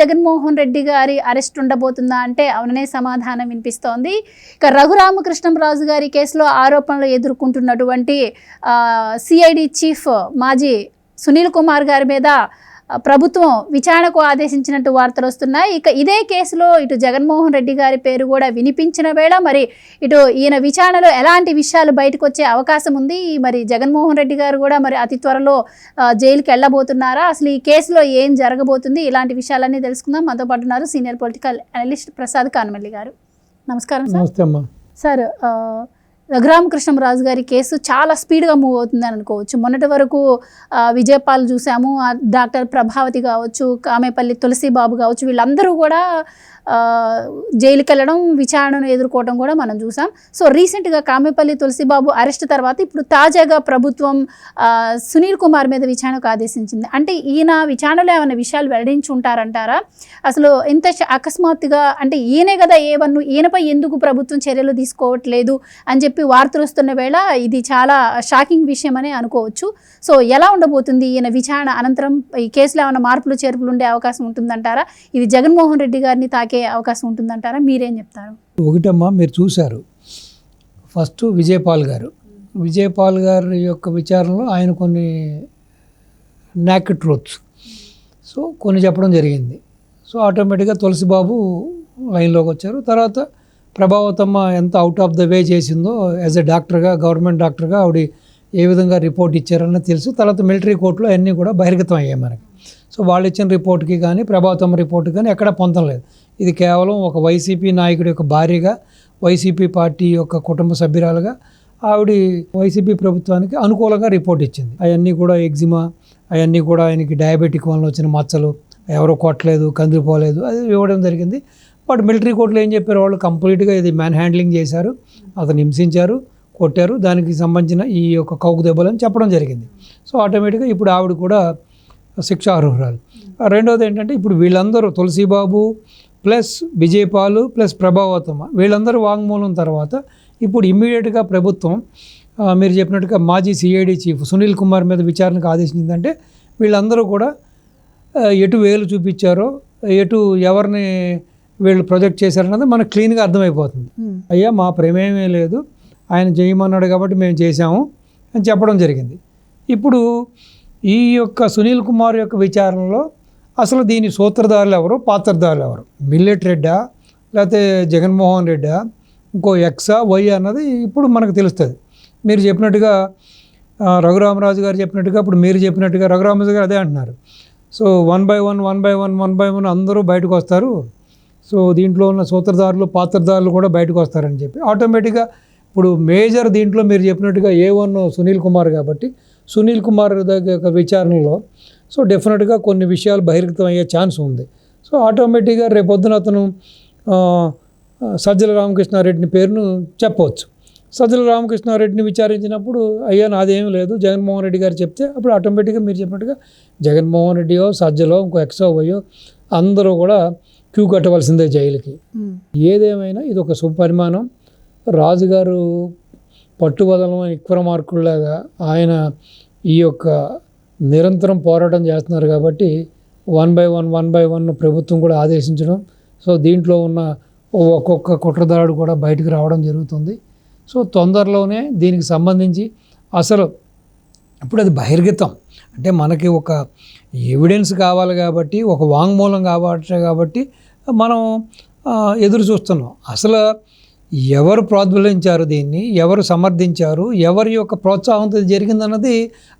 జగన్మోహన్ రెడ్డి గారి అరెస్ట్ ఉండబోతుందా అంటే అవుననే సమాధానం వినిపిస్తోంది. ఇక రఘురామకృష్ణంరాజు గారి కేసులో ఆరోపణలు ఎదుర్కొంటున్నటువంటి సిఐడి చీఫ్ మాజీ సునీల్ కుమార్ గారి మీద ప్రభుత్వం విచారణకు ఆదేశించినట్టు వార్తలు వస్తున్నాయి. ఇక ఇదే కేసులో ఇటు జగన్మోహన్ రెడ్డి గారి పేరు కూడా వినిపించిన వేళ మరి ఇటు ఈయన విచారణలో ఎలాంటి విషయాలు బయటకు వచ్చే అవకాశం ఉంది? మరి జగన్మోహన్ రెడ్డి గారు కూడా మరి అతి త్వరలో జైలుకి వెళ్ళబోతున్నారా? అసలు ఈ కేసులో ఏం జరగబోతుంది? ఇలాంటి విషయాలన్నీ తెలుసుకుందాం. మనతో పాటు ఉన్నారు senior political analyst Prasad Kanamalli గారు. నమస్కారం సార్. సార్ రఘురామకృష్ణరాజు గారి కేసు చాలా స్పీడ్గా మూవ్ అవుతుందని అనుకోవచ్చు. మొన్నటి వరకు విజయపాల్ చూసాము. డాక్టర్ ప్రభావతి కావచ్చు కామేపల్లి తులసి బాబు కావచ్చు వీళ్ళందరూ కూడా జైలుకి వెళ్ళడం విచారణను ఎదుర్కోవడం కూడా మనం చూసాం. సో రీసెంట్గా కామేపల్లి తులసిబాబు అరెస్ట్ తర్వాత ఇప్పుడు తాజాగా ప్రభుత్వం సునీల్ కుమార్ మీద విచారణకు ఆదేశించింది. అంటే ఈయన విచారణలో ఏమైనా విషయాలు వెల్లడించి ఉంటారంటారా అసలు ఇంత అకస్మాత్తుగా అంటే ఈయనే కదా ఏవన్ను ఈయనపై ఎందుకు ప్రభుత్వం చర్యలు తీసుకోవట్లేదు అని చెప్పి వార్తలు వస్తున్న వేళ ఇది చాలా షాకింగ్ విషయం అని అనుకోవచ్చు. సో ఎలా ఉండబోతుంది ఈయన విచారణ అనంతరం ఈ కేసులో ఏమైనా మార్పులు చేర్పులు ఉండే అవకాశం ఉంటుందంటారా? ఇది జగన్మోహన్ రెడ్డి గారిని తాకే అవకాశం ఉంటుందంటారా? మీరేం చెప్తారు? ఒకటమ్మా మీరు చూశారు. ఫస్ట్ విజయపాల్ గారు. విజయపాల్ గారి యొక్క విచారణలో ఆయన కొన్ని నాక్ ట్రూత్స్ సో కొన్ని చెప్పడం జరిగింది. సో ఆటోమేటిక్గా తులసిబాబు లైన్లోకి వచ్చారు. తర్వాత ప్రభావతమ్మ ఎంత అవుట్ ఆఫ్ ద వే చేసిందో యాజ్ ఎ డాక్టర్గా గవర్నమెంట్ డాక్టర్గా ఆవిడ ఏ విధంగా రిపోర్ట్ ఇచ్చారన్న తెలుసు. తర్వాత మిలిటరీ కోర్టులో అన్నీ కూడా బహిర్గతం అయ్యాయి మనకి. సో వాళ్ళు ఇచ్చిన రిపోర్ట్కి కానీ ప్రభాతం రిపోర్ట్కి కానీ ఎక్కడ పొందడం లేదు. ఇది కేవలం ఒక వైసీపీ నాయకుడి యొక్క భార్యగా వైసీపీ పార్టీ యొక్క కుటుంబ సభ్యురాలుగా ఆవిడ వైసీపీ ప్రభుత్వానికి అనుకూలంగా రిపోర్ట్ ఇచ్చింది. అవన్నీ కూడా ఎగ్జిమా అవన్నీ కూడా ఆయనకి డయాబెటిక్ వల్ల వచ్చిన మచ్చలు ఎవరో కొట్టలేదు కందిపోలేదు అది ఇవ్వడం జరిగింది. బట్ మిలిటరీ కోర్టులో ఏం చెప్పారు వాళ్ళు? కంప్లీట్గా ఇది మ్యాన్ హ్యాండ్లింగ్ చేశారు అతను హింసించారు కొట్టారు దానికి సంబంధించిన ఈ యొక్క కౌకు దెబ్బలు అని చెప్పడం జరిగింది. సో ఆటోమేటిక్గా ఇప్పుడు ఆవిడ కూడా శిక్ష అర్హురాలు. రెండవది ఏంటంటే ఇప్పుడు వీళ్ళందరూ తులసిబాబు ప్లస్ విజయపాలు ప్లస్ ప్రభావతమ్మ వీళ్ళందరూ వాంగ్మూలం తర్వాత ఇప్పుడు ఇమ్మీడియట్గా ప్రభుత్వం మీరు చెప్పినట్టుగా మాజీ సిఐడి చీఫ్ సునీల్ కుమార్ మీద విచారణకు ఆదేశించిందంటే వీళ్ళందరూ కూడా ఎటు వేలు చూపించారో ఎటు ఎవరిని వీళ్ళు ప్రొజెక్ట్ చేశారన్నది మనకు క్లీన్గా అర్థమైపోతుంది. అయ్యా మా ప్రమేయమే లేదు. ఆయన చేయమన్నాడు కాబట్టి మేము చేశాము అని చెప్పడం జరిగింది. ఇప్పుడు ఈ యొక్క సునీల్ కుమార్ యొక్క విచారణలో అసలు దీని సూత్రధారులు ఎవరు? పాత్రధారులు ఎవరు? మిల్లెట్ రెడ్డా లేకపోతే జగన్మోహన్ రెడ్డా ఇంకో ఎక్సా వై అన్నది ఇప్పుడు మనకు తెలుస్తుంది. మీరు చెప్పినట్టుగా రఘురామరాజు గారు చెప్పినట్టుగా ఇప్పుడు మీరు చెప్పినట్టుగా రఘురామరాజు గారు అదే అంటున్నారు. So one by one one by one one by one అందరూ బయటకు వస్తారు. సో దీంట్లో ఉన్న సూత్రధారులు పాత్రధారులు కూడా బయటకు వస్తారని చెప్పి. ఆటోమేటిక్గా ఇప్పుడు మేజర్ దీంట్లో మీరు చెప్పినట్టుగా ఏ వన్ సునీల్ కుమార్ కాబట్టి సునీల్ కుమార్ దగ్గర విచారణలో సో డెఫినెట్గా కొన్ని విషయాలు బహిర్గతం అయ్యే ఛాన్స్ ఉంది. సో ఆటోమేటిక్గా రేపొద్దున అతను సజ్జల రామకృష్ణారెడ్డిని పేరును చెప్పవచ్చు. సజ్జల రామకృష్ణారెడ్డిని విచారించినప్పుడు అయ్యా నాదేమీ లేదు జగన్మోహన్ రెడ్డి గారు చెప్తే అప్పుడు ఆటోమేటిక్గా మీరు చెప్పినట్టుగా జగన్మోహన్ రెడ్డియో సజ్జలో ఇంకో ఎక్సో వయ్యో అందరూ కూడా క్యూ కట్టవలసిందే జైలుకి. ఏదేమైనా ఇది ఒక సుపరిమాణం రాజుగారు పట్టుబదలం ఇక్వరమార్కుల్లాగా ఆయన ఈ యొక్క నిరంతరం పోరాటం చేస్తున్నారు కాబట్టి one by one one by one ప్రభుత్వం కూడా ఆదేశించడం. సో దీంట్లో ఉన్న ఒక్కొక్క కుట్రదారుడు కూడా బయటకు రావడం జరుగుతుంది. సో తొందరలోనే దీనికి సంబంధించి అసలు ఇప్పుడు అది బహిర్గతం. అంటే మనకి ఒక ఎవిడెన్స్ కావాలి కాబట్టి ఒక వాంగ్మూలం కావాలి కాబట్టి మనం ఎదురు చూస్తున్నాం. అసలు ఎవరు ప్రోద్బలించారు దీన్ని? ఎవరు సమర్థించారు? ఎవరి యొక్క ప్రోత్సాహంతో జరిగిందన్నది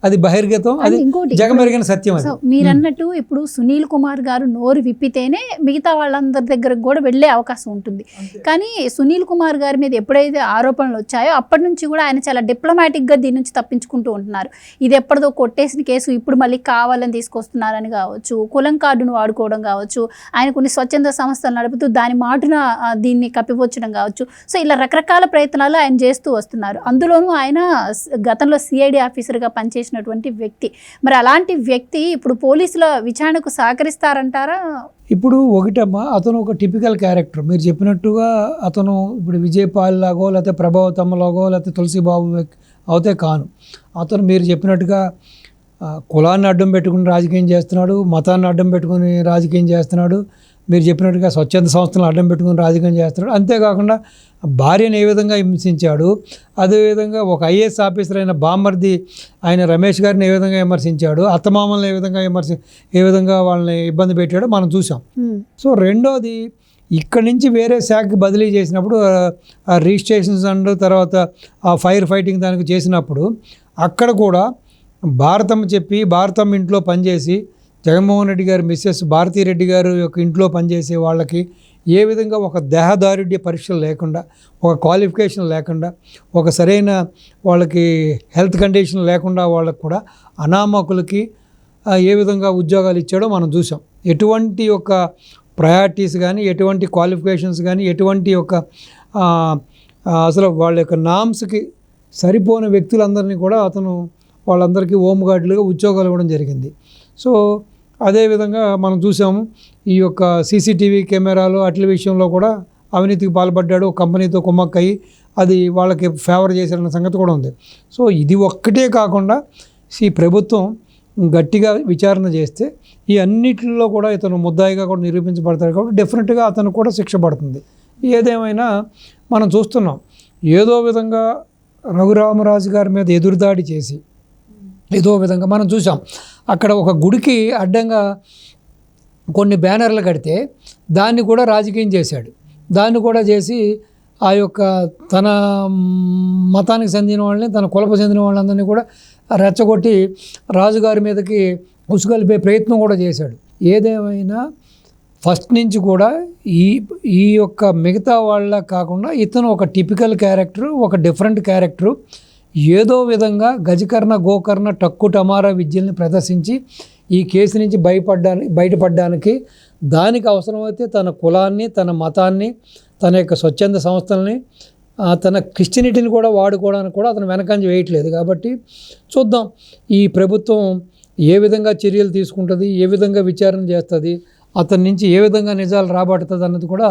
అది బహిర్గతం అది జగమెరిగిన సత్యం అది. సో మీరు అన్నట్టు ఇప్పుడు సునీల్ కుమార్ గారు నోరు విప్పితేనే మిగతా వాళ్ళందరి దగ్గరకు కూడా వెళ్ళే అవకాశం ఉంటుంది. కానీ సునీల్ కుమార్ గారి మీద ఎప్పుడైతే ఆరోపణలు వచ్చాయో అప్పటి నుంచి కూడా ఆయన చాలా డిప్లొమాటిక్గా దీని నుంచి తప్పించుకుంటూ ఉంటున్నారు. ఇది ఎప్పటిదో కొట్టేసిన కేసు ఇప్పుడు మళ్ళీ కావాలని తీసుకొస్తున్నారని కావచ్చు కులం కార్డును వాడుకోవడం కావచ్చు ఆయన కొన్ని స్వచ్ఛంద సంస్థలు నడుపుతూ దాని మాటున దీన్ని కప్పిపుచ్చడం కావచ్చు సో ఇలా రకరకాల ప్రయత్నాలు ఆయన చేస్తూ వస్తున్నారు. అందులోనూ ఆయన గతంలో సిఐడి ఆఫీసర్గా పనిచేసినటువంటి వ్యక్తి. మరి అలాంటి వ్యక్తి ఇప్పుడు పోలీసుల విచారణకు సహకరిస్తారంటారా? ఇప్పుడు ఒకటమ్మా అతను ఒక టిపికల్ క్యారెక్టర్. మీరు చెప్పినట్టుగా అతను ఇప్పుడు విజయపాల్ లాగో లేకపోతే ప్రభావతమ్మలాగో లేకపోతే తులసిబాబు అవుతే కాను. అతను మీరు చెప్పినట్టుగా కులాన్ని అడ్డం పెట్టుకుని రాజకీయం చేస్తున్నాడు మతాన్ని అడ్డం పెట్టుకుని రాజకీయం చేస్తున్నాడు. మీరు చెప్పినట్టుగా స్వచ్ఛంద సంస్థలను అడ్డం పెట్టుకుని రాజకీయం చేస్తున్నాడు. అంతేకాకుండా భార్యను ఏ విధంగా హింసించాడు అదేవిధంగా ఒక ఐఏఎస్ ఆఫీసర్ అయిన బామర్ది ఆయన రమేష్ గారిని ఏ విధంగా విమర్శించాడు అత్తమామల్ని ఏ విధంగా విమర్శ ఏ విధంగా వాళ్ళని ఇబ్బంది పెట్టాడో మనం చూసాం సో రెండోది ఇక్కడి నుంచి వేరే శాఖకి బదిలీ చేసినప్పుడు రిజిస్ట్రేషన్స్ అండ్ తర్వాత ఆ ఫైర్ ఫైటింగ్ దానికి చేసినప్పుడు అక్కడ కూడా భారతం చెప్పి భారతం ఇంట్లో పనిచేసి జగన్మోహన్ రెడ్డి గారు మిస్సెస్ భారతీ రెడ్డి గారు యొక్క ఇంట్లో పనిచేసే వాళ్ళకి ఏ విధంగా ఒక దేహదారుఢ్య పరీక్షలు లేకుండా ఒక క్వాలిఫికేషన్ లేకుండా ఒక సరైన వాళ్ళకి హెల్త్ కండిషన్ లేకుండా వాళ్ళకి కూడా అనామకులకి ఏ విధంగా ఉద్యోగాలు ఇచ్చాడో మనం చూసాం ఎటువంటి యొక్క ప్రయారిటీస్ కానీ ఎటువంటి క్వాలిఫికేషన్స్ కానీ ఎటువంటి యొక్క అసలు వాళ్ళ యొక్క నామ్స్కి సరిపోని వ్యక్తులందరినీ కూడా అతను వాళ్ళందరికీ హోమ్ గార్డులుగా ఉద్యోగాలు ఇవ్వడం జరిగింది. సో అదేవిధంగా మనం చూసాము ఈ యొక్క సీసీటీవీ కెమెరాలు అట్ల విషయంలో కూడా అవినీతికి పాల్పడ్డాడు కంపెనీతో కుమ్మక్కయి అది వాళ్ళకి ఫేవర్ చేశారన్న సంగతి కూడా ఉంది. సో ఇది ఒక్కటే కాకుండా ఈ ప్రభుత్వం గట్టిగా విచారణ చేస్తే ఈ అన్నిటిలో కూడా ఇతను ముద్దాయిగా కూడా నిరూపించబడతాడు కాబట్టి డెఫినెట్గా అతను కూడా శిక్ష పడుతుంది. ఏదేమైనా మనం చూస్తున్నాం ఏదో విధంగా రఘురామరాజు గారి మీద ఎదురుదాడి చేసి ఏదో విధంగా మనం చూసాం అక్కడ ఒక గుడికి అడ్డంగా కొన్ని బ్యానర్లు కడితే దాన్ని కూడా రాజకీయం చేశాడు. దాన్ని కూడా చేసి ఆ యొక్క తన మతానికి చెందిన వాళ్ళని తన కులపు చెందిన వాళ్ళందరినీ కూడా రెచ్చగొట్టి రాజుగారి మీదకి ఉసుగలిపే ప్రయత్నం కూడా చేశాడు. ఏదేమైనా ఫస్ట్ నుంచి కూడా ఈ ఈ యొక్క మిగతా వాళ్ళ కాకుండా ఇతను ఒక టిపికల్ క్యారెక్టర్ ఒక డిఫరెంట్ క్యారెక్టరు ఏదో విధంగా గజకర్ణ గోకర్ణ టక్కు టమారా విద్యల్ని ప్రదర్శించి ఈ కేసు నుంచి భయపడ్డానికి బయటపడడానికి దానికి అవసరమైతే తన కులాన్ని తన మతాన్ని తన యొక్క స్వచ్ఛంద సంస్థల్ని తన క్రిస్టియనిటీని కూడా వాడుకోవడానికి కూడా అతను వెనకంజ వేయట్లేదు. కాబట్టి చూద్దాం ఈ ప్రభుత్వం ఏ విధంగా చర్యలు తీసుకుంటుంది ఏ విధంగా విచారణ చేస్తుంది అతని నుంచి ఏ విధంగా నిజాలు రాబడుతుంది అన్నది కూడా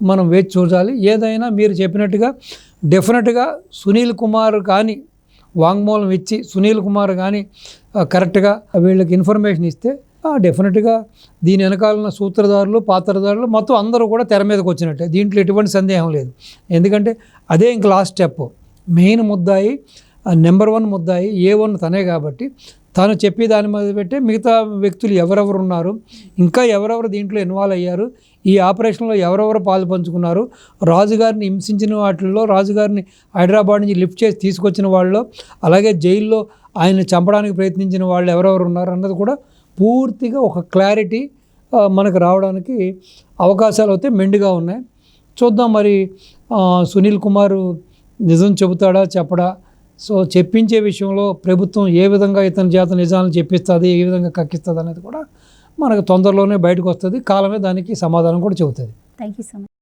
మనం వేచి చూడాలి. ఏదైనా మీరు చెప్పినట్టుగా డెఫినెట్గా సునీల్ కుమార్ కానీ వాంగ్మూలం ఇచ్చి సునీల్ కుమార్ కానీ కరెక్ట్గా వీళ్ళకి ఇన్ఫర్మేషన్ ఇస్తే డెఫినెట్గా దీని వెనకాల సూత్రధారులు పాత్రధారులు మొత్తం అందరూ కూడా తెర మీదకి వచ్చినట్టే. దీంట్లో ఎటువంటి సందేహం లేదు. ఎందుకంటే అదే ఇంక లాస్ట్ స్టెప్ మెయిన్ ముద్దాయి నెంబర్ వన్ ముద్దాయి ఏ వన్ తనే కాబట్టి తాను చెప్పి దాని మీద పెట్టి మిగతా వ్యక్తులు ఎవరెవరు ఉన్నారు ఇంకా ఎవరెవరు దీంట్లో ఇన్వాల్వ్ అయ్యారు ఈ ఆపరేషన్లో ఎవరెవరు పాలు పంచుకున్నారు రాజుగారిని హింసించిన వాటిల్లో రాజుగారిని హైదరాబాద్ నుంచి లిఫ్ట్ చేసి తీసుకొచ్చిన వాళ్ళు అలాగే జైల్లో ఆయన చంపడానికి ప్రయత్నించిన వాళ్ళు ఎవరెవరు ఉన్నారు అన్నది కూడా పూర్తిగా ఒక క్లారిటీ మనకు రావడానికి అవకాశాలు అయితే మెండుగా ఉన్నాయి. చూద్దాం మరి సునీల్ కుమార్ నిజం చెబుతాడా చెప్పడా? సో చెప్పించే విషయంలో ప్రభుత్వం ఏ విధంగా ఇతని చేత నిజాలను చెప్పిస్తుంది ఏ విధంగా కక్కిస్తుంది అనేది కూడా మనకు తొందరలోనే బయటకు వస్తుంది. కాలమే దానికి సమాధానం కూడా చెబుతుంది. Thank you so much